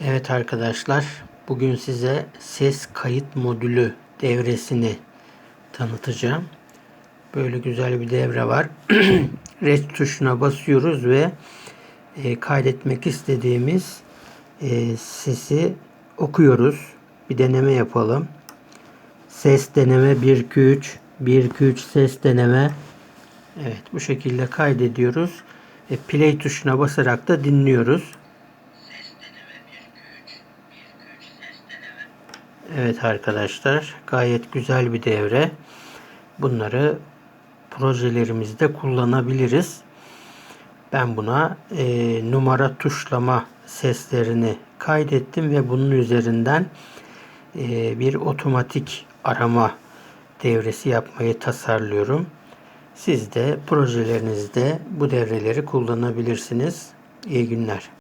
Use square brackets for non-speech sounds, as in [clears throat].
Evet arkadaşlar, bugün size ses kayıt modülü devresini tanıtacağım. Böyle güzel bir devre var. [clears throat] Res tuşuna basıyoruz ve e, kaydetmek istediğimiz e, sesi okuyoruz. Bir deneme yapalım. Ses deneme 1 2 3 1 2 3 ses deneme. Evet, bu şekilde kaydediyoruz. E, play tuşuna basarak da dinliyoruz. Evet arkadaşlar gayet güzel bir devre. Bunları projelerimizde kullanabiliriz. Ben buna e, numara tuşlama seslerini kaydettim ve bunun üzerinden e, bir otomatik arama devresi yapmayı tasarlıyorum. Siz de projelerinizde bu devreleri kullanabilirsiniz. İyi günler.